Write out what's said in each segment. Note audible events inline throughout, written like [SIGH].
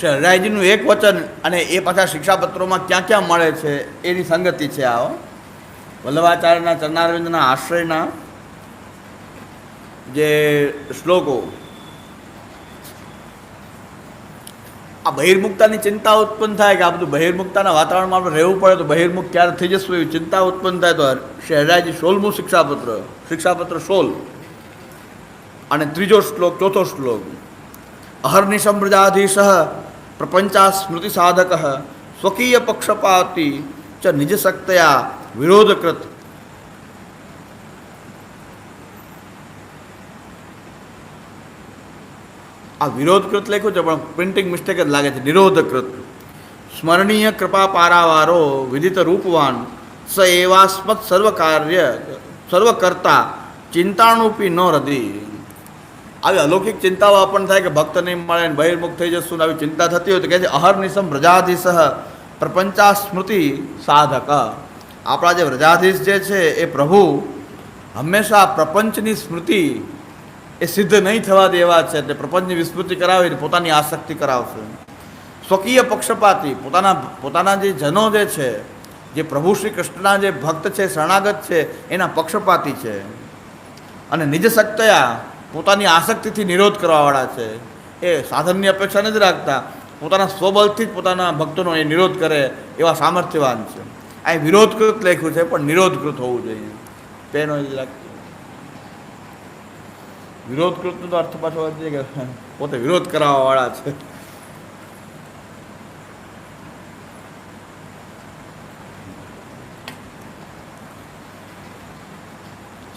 શહેરાઈજીનું એક વચન અને એ પાછા શિક્ષાપત્રોમાં ક્યાં ક્યાં મળે છે એની સંગતિ છે આ. વલ્લભાચાર્યના, ચરણારવિંદના આશ્રયના જે શ્લોકો, આ બહિર્મુક્તાની ચિંતા ઉત્પન્ન થાય કે આ બધું બહિર્મુક્તાના વાતાવરણમાં આપણે રહેવું પડે તો બહિર્મુખ ક્યારે થઈ જશું એવી ચિંતા ઉત્પન્ન થાય તો શહેરાજી સોળમું શિક્ષાપત્ર શિક્ષાપત્ર સોળ અને ત્રીજો શ્લોક, ચોથો શ્લોક અહર્નિશમ પ્રજાધીશ પ્રપંચા સ્મૃતિ સાધક સ્વકીય પક્ષપાતી ચ નિજશક્તયા વિરોધકૃત આ વિરોધકૃત લખ્યું છે પણ પ્રિન્ટિંગ મિસ્ટેક જ લાગે છે નિરોધકૃત સ્મરણીય કૃપા પારાવારો વિદિત રૂપવાન સ એવાસ્મત સર્વ કાર્ય સર્વ કરતા ચિંતાણુપી ન હૃદય આવી અલૌકિક ચિંતાઓ આપણને થાય કે ભક્ત નહીં મળે ને બહિર્મુખ થઈ જશું આવી ચિંતા થતી હોય તો કહે છે, અહર્નિશમ વ્રજાધીશ પ્રપંચા સ્મૃતિ સાધક. આપણા જે વ્રજાધીશ જે છે, એ પ્રભુ હંમેશા પ્રપંચની સ્મૃતિ એ સિદ્ધ નહીં થવા દેવા છે. એટલે પ્રપંચની વિસ્મૃતિ કરાવીને પોતાની આસક્તિ કરાવશે. સ્વકીય પક્ષપાતી, પોતાના પોતાના જે જનો જે છે, જે પ્રભુ શ્રી કૃષ્ણના જે ભક્ત છે, શરણાગત છે, એના પક્ષપાતી છે. અને નિજ સક્તયા પોતાની આસક્તિથી નિરોધ કરવાવાળા છે. એ સાધનની અપેક્ષા નથી રાખતા પોતાના સ્વબલથી જ પોતાના ભક્તોનો એ નિરોધ કરે એવા સામર્થ્યવાન છે. આ વિરોધકૃત લખ્યું છે, પણ નિરોધકૃત હોવું જોઈએ. તેનો જ લાગતું વિરોધકૃતનો તો અર્થ પાછો પોતે વિરોધ કરાવવાવાળા છે.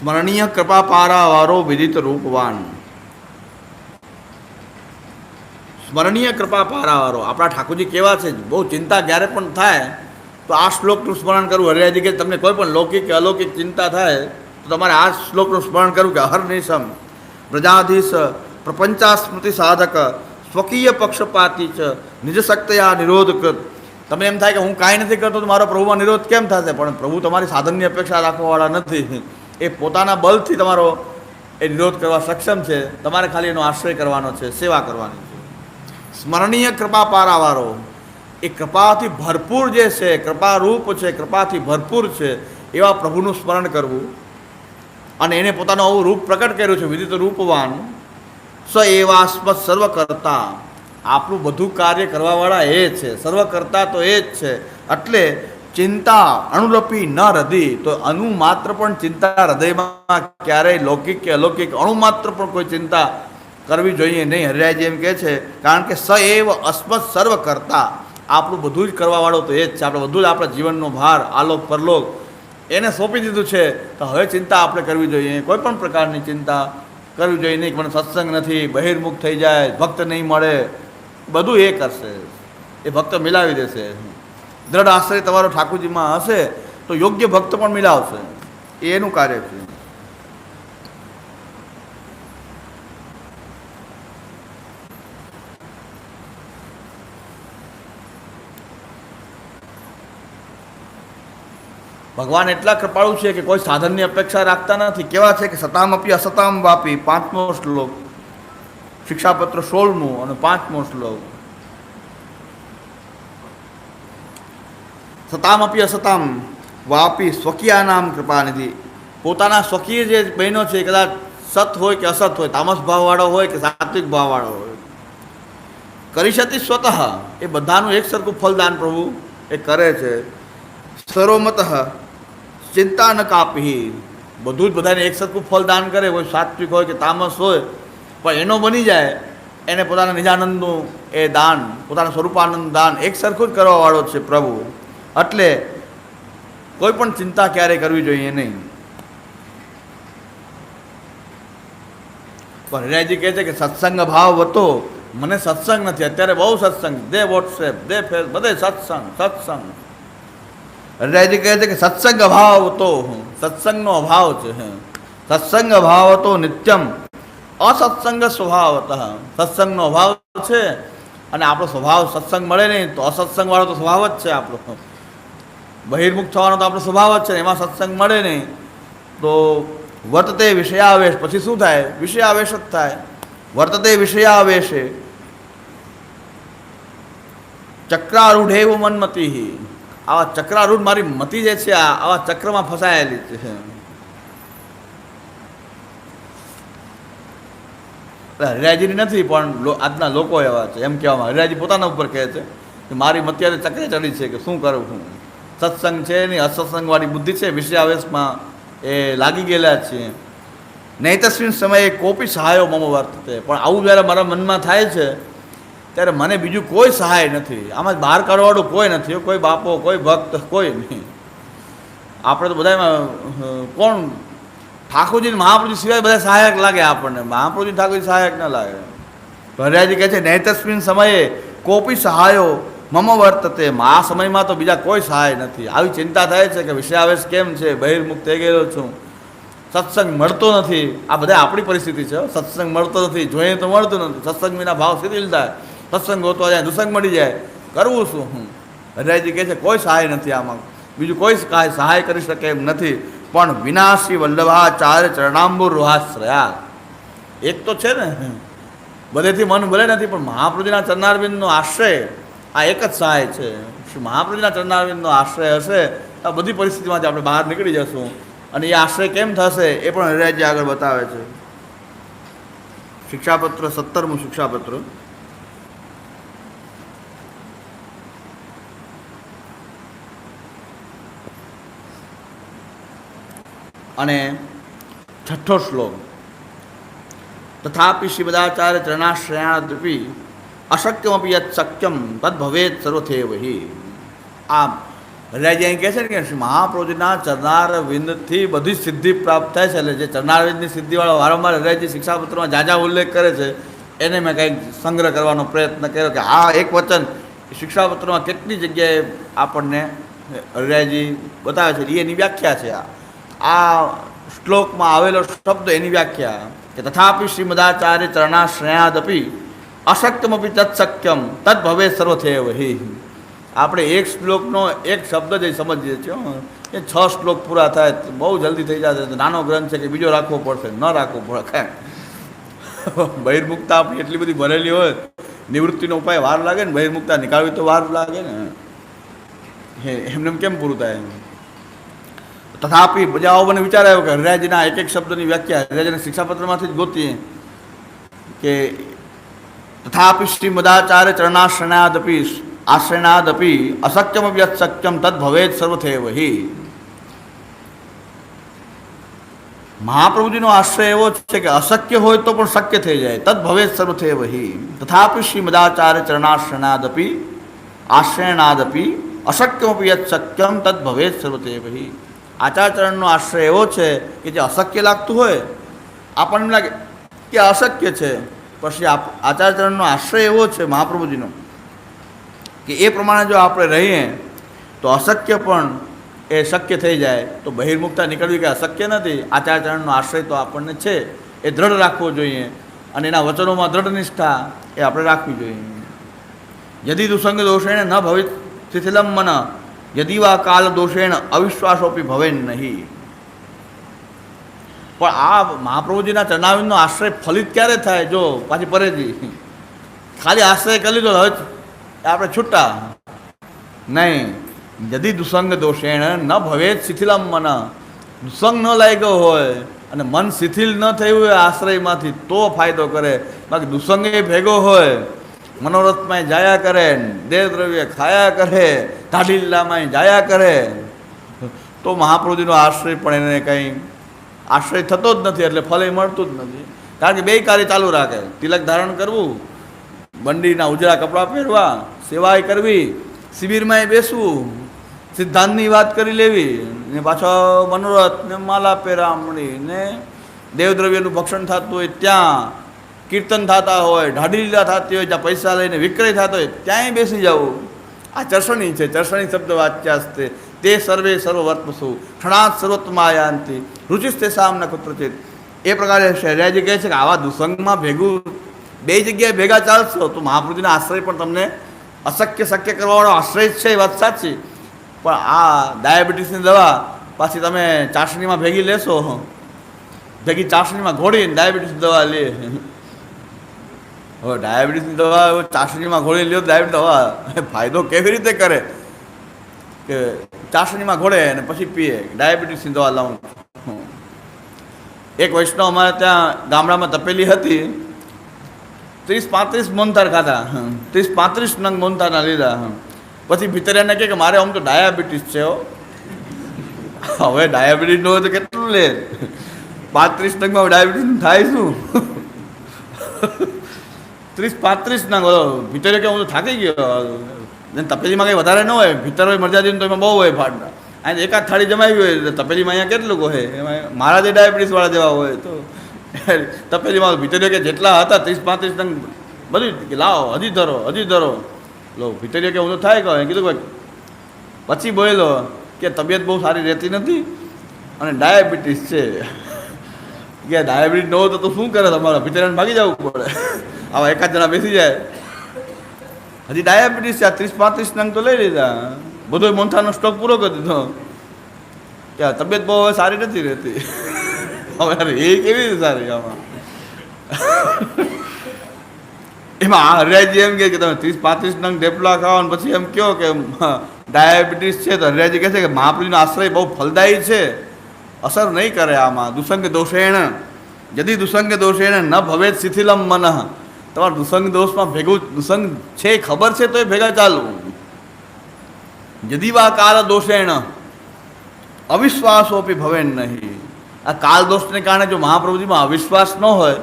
સ્મરણીય કૃપા પારાવારો વિદિત રૂપવાન સ્મરણીય કૃપા પારાવારો આપણા ઠાકોરજી કેવા છે બહુ ચિંતા જ્યારે પણ થાય તો આ શ્લોકનું સ્મરણ કરવું હરિયાજી કે તમને કોઈ પણ લૌકિક કે અલૌકિક ચિંતા થાય, તો તમારે આ શ્લોકનું સ્મરણ કરવું કે હરનિશમ પ્રજાધીશ પ્રપંચા સ્મૃતિ સાધક, સ્વકીય પક્ષપાતી છે નિજશક્તયા નિરોધકૃત તમે એમ થાય કે હું કાંઈ નથી કરતો, તો મારો પ્રભુમાં નિરોધ કેમ થશે? પણ પ્રભુ તમારી સાધનની અપેક્ષા રાખવાવાળા નથી. એ પોતાના બલથી તમારો એ નિરોધ કરવા સક્ષમ છે. તમારે ખાલી એનો આશ્રય કરવાનો છે, સેવા કરવાની છે. સ્મરણીય કૃપા પારાવાળો એ કૃપાથી ભરપૂર જે છે, કૃપારૂપ છે, કૃપાથી ભરપૂર છે, એવા પ્રભુનું સ્મરણ કરવું અને એને પોતાનું આવું રૂપ પ્રકટ કર્યું છે, વિદિત રૂપવાન સ એવાસ્મત સર્વ કરતા આપણું બધું કાર્ય કરવાવાળા એ છે સર્વ કરતા તો એ જ છે. એટલે ચિંતા અણુલપી ન હૃદય. તો અણુ માત્ર પણ ચિંતા હૃદયમાં ક્યારેય લૌકિક કે અલૌકિક અણુ માત્ર પણ કોઈ ચિંતા કરવી જોઈએ નહીં. હરિરાયજી એમ કહે છે, કારણ કે સ એવ અસ્મત સર્વ કરતા. આપણું બધું જ કરવાવાળો તો એ જ છે. આપણે બધું જ આપણા જીવનનો ભાર, આલોક, પરલોક એને સોંપી દીધું છે. તો હવે ચિંતા આપણે કરવી જોઈએ. કોઈ પણ પ્રકારની ચિંતા કરવી જોઈએ નહીં. મને સત્સંગ નથી, બહિર્મુખ થઈ જાય, ભક્ત નહીં મળે. બધું એ કરશે. એ ભક્ત મિલાવી દેશે. દ્રઢ આશ્રય તમારો ઠાકોરજીમાં હશે, તો યોગ્ય ભક્ત પણ મિલાવશે. એ એનું કાર્ય છે. ભગવાન એટલા કૃપાળુ છે કે કોઈ સાધનની અપેક્ષા રાખતા નથી. કેવા છે કે સતામ અપી અસતામ વાપી પાંચમો શ્લોક, શિક્ષાપત્ર સોળમું અને પાંચમો શ્લોક. સતામ અપી અસતામ, વાપી સ્વકીયા નામ કૃપાનિધિ. પોતાના સ્વકીય જે બહેનો છે કદાચ સત હોય કે અસત હોય, તામસ ભાવવાળો હોય કે સાત્વિક ભાવવાળો હોય. કરી શતી સ્વતઃ, એ બધાનું એક સરખું ફલદાન પ્રભુ એ કરે છે. સરોમત, ચિંતા ન કાપી. બધું જ બધાને એક સરખું ફલદાન કરે, કોઈ સાત્વિક હોય કે તામસ હોય, પણ એનો બની જાય, એને પોતાના નિજાનંદનું એ દાન, પોતાના સ્વરૂપાનંદ દાન એક સરખું જ કરવાવાળો છે પ્રભુ. એટલે કોઈ પણ ચિંતા ક્યારેય કરવી જોઈએ નહીં. પણ હરિયાજી કહે છે કે સત્સંગ ભાવ હતો. મને સત્સંગ નથી. અત્યારે બહુ સત્સંગ. દે વોટ્સએપ, દે ફેસ, બધે સત્સંગ સત્સંગ. હરિયાજી કહે છે કે સત્સંગ અભાવ હતો સત્સંગનો અભાવ છે સત્સંગ અભાવ હતો નિત્યમ. અસત્સંગ સ્વભાવત. સત્સંગનો અભાવ છે. અને આપણો સ્વભાવ સત્સંગ મળે નહીં તો અસત્સંગવાળો તો સ્વભાવ જ છે આપણો. બહિર્મુખ થવાનો તો આપણો સ્વભાવ જ છે એમાં સત્સંગ મળે નહીં. તો વર્તતે વિષયાવેશ, પછી શું થાય? વિષયાવેશ જ થાય. વર્તતે વિષયાવેશે. ચક્રારૂઢ એવું મનમતી. આવા ચક્રારૂઢ મારી મતિ જે છે આવા ચક્રમાં ફસાયેલી છે. હરિરાજીની નથી, પણ આજના લોકો એવા છે. એમ કહેવામાં હરિરાજી પોતાના ઉપર કહે છે કે મારી મતિ અત્યારે ચક્રે ચડી છે કે શું કરું હું? સત્સંગ છે નહીં અસત્સંગવાળી બુદ્ધિ છે, વિષયાવેશમાં એ લાગી ગયેલા છે નહીં તસ્વીર સમયે કોપી સહાયો મમ વર્તતે. પણ આવું જ્યારે મારા મનમાં થાય છે, ત્યારે મને બીજું કોઈ સહાય નથી. આમાં બહાર કાઢવાળું કોઈ નથી. કોઈ બાપો, કોઈ ભક્ત, કોઈ નહીં. આપણે તો બધામાં કોણ? ઠાકોરજી ને સિવાય બધા સહાયક લાગે આપણને. મહાપ્રભુજી ઠાકોરજી સહાયક ન લાગે. ભર્યાજી કહે છે નૈતસ્મિન સમયે કોપી સહાયો મમ વર્તતે આ સમયમાં તો બીજા કોઈ સહાય નથી. આવી ચિંતા થાય છે કે વિષયાવેશ કેમ છે? બહિર્મુખ થઈ ગયેલો છું. સત્સંગ મળતો નથી. આ બધા આપણી પરિસ્થિતિ છે સત્સંગ મળતો નથી. જોઈએ તો મળતું નથી. સત્સંગ વિના ભાવ શિથિલ થાય. સત્સંગ હોતો જાય, દુસંગ મળી જાય. કરવું શું? હું હરિરાયજી કહે છે, કોઈ સહાય નથી આમાં. બીજું કોઈ સહાય કરી શકે એમ નથી. પણ વિનાશી વલ્લભાચાર્ય ચરણાંબુ રૂહાશ્રયા. એક તો છે ને. બધેથી મન ભલે નથી, પણ મહાપ્રભુજીના ચરણારવિંદનો આશ્રય આ એક જ સહાય છે. શ્રી મહાપ્રભુના ચરણારવિંદનો આશ્રય હશે આ બધી પરિસ્થિતિમાંથી આપણે બહાર નીકળી જશું. અને એ આશ્રય કેમ થશે એ પણ હરિરાજજી આગળ બતાવે છે. શિક્ષાપત્ર, સત્તરમું શિક્ષાપત્ર. અને છઠ્ઠો શ્લોક. તથાપિ શિવદાચાર્ય ચરણાશ્રયાદપી અશક્યમપી યત શક્યમ તદ ભવેત સર્વથેવ વહી આ હરિયાજી અહીં કહે છે ને કે શ્રી મહાપ્રભુજીના ચરનાર વિંદથી બધી સિદ્ધિ પ્રાપ્ત થાય છે. એટલે જે ચરનાર વિંદની સિદ્ધિવાળો વારંવાર હરિયાજી શિક્ષાપત્રમાં જાજા ઉલ્લેખ કરે છે, એને મેં કંઈક સંગ્રહ કરવાનો પ્રયત્ન કર્યો કે આ એક વચન. શિક્ષાપત્રમાં કેટલી જગ્યાએ આપણને હરિયાજી બતાવે છે, એની વ્યાખ્યા છે આ. આ શ્લોકમાં આવેલો શબ્દ એની વ્યાખ્યા કે તથાપી શ્રીમદાચાર્ય ચરણાશ્રયાદપી અશક્યમપી તત્શક્યમ તદ ભવે સર્વથેવ હિ. આપણે એક શ્લોકનો એક શબ્દ જ સમજીએ છીએ. એ છ શ્લોક પૂરા થાય, બહુ જલ્દી થઈ જશે નાનો ગ્રંથ છે કે બીજો રાખવો પડશે, ન રાખવો પડે બહિર્મુક્તા આપણી એટલી બધી ભરેલી હોય, નિવૃત્તિનો ઉપાય વાર લાગે ને, બહિર્મુક્તા નીકાળવી તો વાર લાગે ને. હે, એમને એમ કેમ પૂરું થાય તથાપી બધા આવો મને વિચાર કે હરિરાજના એક એક શબ્દની વ્યાખ્યા હરિરાજના શિક્ષાપત્રમાંથી જ ગોતીએ કે તથાપી શ્રી મદાચાર્ય ચરણાશ્રણાદપી આશ્રણાદપી અશક્યમપી અશક્યમ તદ ભવેત સર્વથેવ હિ મહાપ્રભુજીનો આશ્રય એવો છે કે અશક્ય હોય તો પણ શક્ય થઈ જાય તદ ભવેત સર્વથેવ હિ તથાપી શ્રી મદાચાર્ય ચરણાશ્રણાદપી આશ્રયણાદપી અશક્યમપી યત શક્યમ તદ ભવેત સર્વથેવ હિ આચારચરણનો આશ્રય એવો છે કે જે અશક્ય લાગતું હોય આપણને એમ લાગે કે અશક્ય છે પછી આપ આચારચરણનો આશ્રય એવો છે મહાપ્રભુજીનો, કે એ પ્રમાણે જો આપણે રહીએ, તો અશક્ય પણ એ શક્ય થઈ જાય, તો બહિર્મુખતા નીકળવી કે અશક્ય નથી આચારચરણનો આશ્રય તો આપણને છે, એ દ્રઢ રાખવો જોઈએ, અને એના વચનોમાં દ્રઢ નિષ્ઠા એ આપણે રાખવી જોઈએ. યદિ દુસંગ દોષેણ ન ભવિત શિથિલમ મન યદિ વા કાલ દોષેણ અવિશ્વાસોપી ભવે નહીં. પણ આ મહાપ્રભુજીના ચરણાવિંદનો આશ્રય ફલિત ક્યારે થાય? જો, પાછી પરેજી. ખાલી આશ્રય કરી લીધો હવે આપણે છૂટા. નહીં જદી દુસંગ દોષેણ ન ભવે શિથિલમ મન દુસંગ ન લાગ્યો હોય અને મન શિથિલ ન થયું હોય આશ્રયમાંથી તો ફાયદો કરે. બાકી દુસંગે ભેગો હોય, મનોરથમાં જાયા કરે દેવદ્રવ્ય ખાયા કરે ઢાઢીલામાં જાયા કરે, તો મહાપ્રભુજીનો આશ્રય પણ એને કંઈ આશ્રય થતો જ નથી એટલે ફલય એ મળતું જ નથી. કારણ કે બે કાર્ય ચાલુ રાખે. તિલક ધારણ કરવું બંડીના ઉજળા કપડાં પહેરવા, સેવાય કરવી, શિબિરમાંય બેસવું, સિદ્ધાંતની વાત કરી લેવી, ને પાછો મનોરથ ને માલા પહેરામણી ને દેવદ્રવ્યનું ભક્ષણ થતું હોય ત્યાં, કીર્તન થતા હોય ઢાઢી લીલા થતી હોય, જ્યાં પૈસા લઈને વિક્રય થતો હોય, ત્યાંય બેસી જવું. આ ચર્ષણી છે. ચર્ષણી શબ્દ વાચ્યાસ્તે તે સર્વે સર્વવર્તસુ. ક્ષણાત સર્વત્માયાંતિ રુચિસ્તે સામના કુત્રચિત. એ પ્રકારે શહેરિયાજી કહે છે કે આવા દુસંગમાં ભેગું, બે જગ્યાએ ભેગા ચાલશો તો મહાપ્રભુજીના આશ્રય પણ તમને અશક્ય શક્ય કરવાવાળો આશ્રય છે એ વાત સાચી. પણ આ ડાયાબિટીસની દવા પાછી તમે ચાસણીમાં ભેગી લેશો. ભેગી ચાસણીમાં ઘોડીને ડાયાબિટીસ દવા લે. હવે ડાયાબિટીસની દવા ચાસણીમાં ઘોળી લ્યો ડાયાબિટીસ દવા ફાયદો કેવી રીતે કરે? કે ચાસણીમાં ઘોળે અને પછી પીએ. ડાયાબિટીસની દવા લાવું. એક વૈષ્ણવ અમારે ત્યાં ગામડામાં તપેલી હતી. ત્રીસ પાંત્રીસ મોનતાર ખાધા. ત્રીસ પાંત્રીસ નંગ મોનતારના લીધા પછી ભીતરિયાને કહે કે મારે આમ તો ડાયાબિટીસ છે હવે ડાયાબિટીસ હોય તો કેટલું લે? પાંત્રીસ નંગમાં ડાયાબિટીસ થાય શું? ત્રીસ પાંત્રીસ નંગ. ભીતરે કે હું તો થાકી ગયો. તપેલીમાં કંઈ વધારે ન હોય, ભીતર હોય મરજાદી તો એમાં બહુ હોય ફાટના અહીં એકાદ થાળી જમાવી હોય તપેલીમાં અહીંયા કેટલું હોય? એમાં મારા જે ડાયાબિટીસ વાળા જેવા હોય તો, [LAUGHS] તપેલીમાં ભીતરીઓ કે જેટલા હતા, ત્રીસ પાંત્રીસ ટંગ, બધું લાવો, હજી ધરો હજી ધરો. લો, ભીતરીઓ કે હું તો થાય કહો કીધું કે પછી બોલેલો કે તબિયત બહુ સારી રહેતી નથી અને ડાયાબિટીસ છે. [LAUGHS] કે ડાયાબિટીસ ન હોય તો શું કરે તમારે? ભીતરીને ભાગી જવું પડે. [LAUGHS] આવા એકાદ જણા બેસી જાય. હજી ડાયાબિટીસ આ ત્રીસ પાંત્રીસ નંગ તો લઈ લીધા. બધો મોંથાનો સ્ટોક પૂરો કરી દીધો. આ તબિયત બહુ હવે સારી નથી રહેતી. હવે એ કેવી રીતે સારી આમાં? એમાં હરિયાજી એમ કે તમે ત્રીસ પાંત્રીસ નંગ ઢેપલા ખાઓ અને પછી એમ કહો કે ડાયાબિટીસ છે તો હરિયાજી કહે છે કે મહાપુરીનો આશ્રય બહુ ફલદાયી છે. અસર નહીં કરે આમાં. દુસંગ દોષેણ. જદી દુસંગ દોષેણ ન ભવેત શિથિલમ મન. તમારા દુસંગ દોષમાં ભેગું દુસંગ છે, ખબર છે તો એ ભેગા ચાલવું જદીવા કાલ દોષેણ, અવિશ્વાસોપી ભવે નહીં. આ કાલ દોષને કારણે જો મહાપ્રભુજીમાં અવિશ્વાસ ન હોય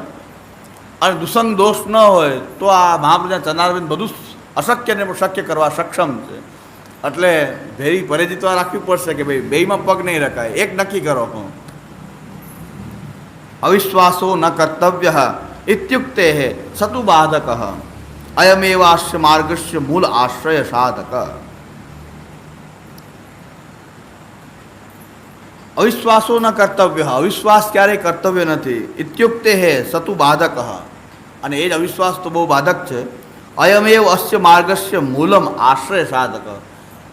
અને દુસંગ દોષ ન હોય, તો આ મહાપ્રભુના ચરણારવિંદ બધું અશક્યને પણ શક્ય કરવા સક્ષમ છે. એટલે ભેરી પરેજી તો રાખવી પડશે કે ભાઈ, બેયમાં પગ નહીં રખાય. એક નક્કી કરો. હું અવિશ્વાસો ન કર્તવ્ય. ઇત્યુક્તે સતુ બાધક અયમેવાશ્ય માર્ગસ્ય મૂળ આશ્રય સાધક અવિશ્વાસો ન કર્તવ્ય અવિશ્વાસ ક્યારેય કર્તવ્ય નથી ઇત્યુક્તે હે સતુ બાધક અને એ જ અવિશ્વાસ તો બહુ બાધક છે અયમેવ અસ્ય માર્ગસ્ય મૂલમ આશ્રય સાધક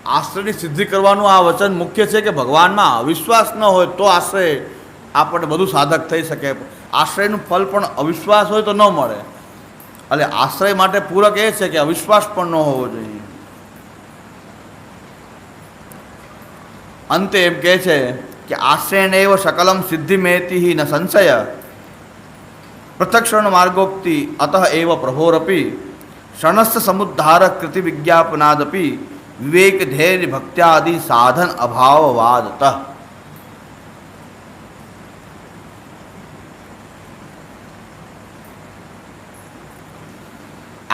આશ્રયની સિદ્ધિ કરવાનું આ વચન મુખ્ય છે કે ભગવાનમાં અવિશ્વાસ ન હોય તો આશ્રય આપણને બધું સાધક થઈ શકે. આશ્રયનું ફલ પણ અવિશ્વાસ હોય તો ન મળે. એટલે આશ્રય માટે પૂરક એ છે કે અવિશ્વાસ પણ ન હોવો જોઈએ. અંતે એમ કહે છે કે આશ્રયણેવ સકલમ સિદ્ધિ મેતી ન સંશય. પૃથક્ષણ માર્ગોક્તિ અત એવ પ્રભોરપી ક્ષણસ્થ સમુદ્ધાર કૃતિ વિજ્ઞાપનાદપી. વિવેક ધૈર્ય ભક્ત્યાદિ સાધન અભાવવાદત.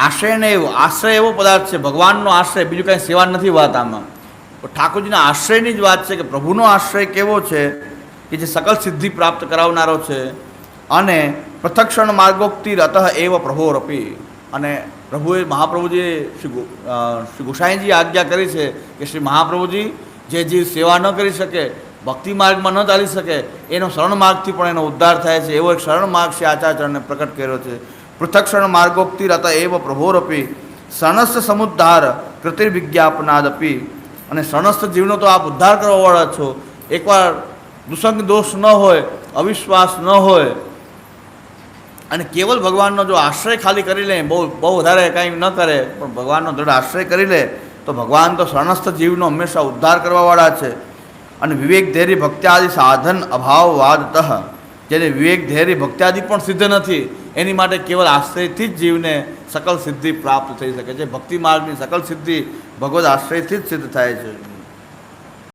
આશ્રયને એવો, આશ્રય એવો પદાર્થ છે, ભગવાનનો આશ્રય, બીજું કાંઈ સેવા નથી વાત આમાં. ઠાકોરજીના આશ્રયની જ વાત છે કે પ્રભુનો આશ્રય કેવો છે, કે જે સકલ સિદ્ધિ પ્રાપ્ત કરાવનારો છે, અને પ્રથક્ષણ માર્ગોક્તિ રતઃ એવ પ્રભોરપી અને પ્રભુએ, મહાપ્રભુજીએ શ્રી શ્રી ગોસાઈજી આજ્ઞા કરી છે કે શ્રી મહાપ્રભુજી જે જીવ સેવા ન કરી શકે, ભક્તિ માર્ગમાં ન ચાલી શકે, એનો શરણ માર્ગથી પણ એનો ઉદ્ધાર થાય છે. એવો એક શરણ માર્ગ શ્રી આચાર્યને પ્રકટ કર્યો છે. પૃથક્ષણ માર્ગોક્તિરત એવ પ્રભોરપી સણસ્થ સમુદ્ધાર કૃતિર્વિજ્ઞાપનાદપી અને સણસ્થ જીવનો તો આપ ઉદ્ધાર કરવાવાળા છો. એકવાર દુસંગ દોષ ન હોય, અવિશ્વાસ ન હોય, અને કેવલ ભગવાનનો જો આશ્રય ખાલી કરી લે, બહુ બહુ વધારે કાંઈ ન કરે, પણ ભગવાનનો દૃઢ આશ્રય કરી લે, તો ભગવાન તો સણસ્થ જીવનો હંમેશા ઉદ્ધાર કરવાવાળા છે. અને વિવેક ધૈર્ય ભક્ત્યાદિ સાધન અભાવવાદતઃ, જેને વિવેક ધૈર્ય ભક્ત્યાદિ પણ સિદ્ધ નથી. એની માટે કેવલ આશ્રયથી જ જીવને સકલ સિદ્ધિ પ્રાપ્ત થઈ શકે છે. ભક્તિ માર્ગની સકલ સિદ્ધિ ભગવદ આશ્રયથી જ સિદ્ધ થાય છે.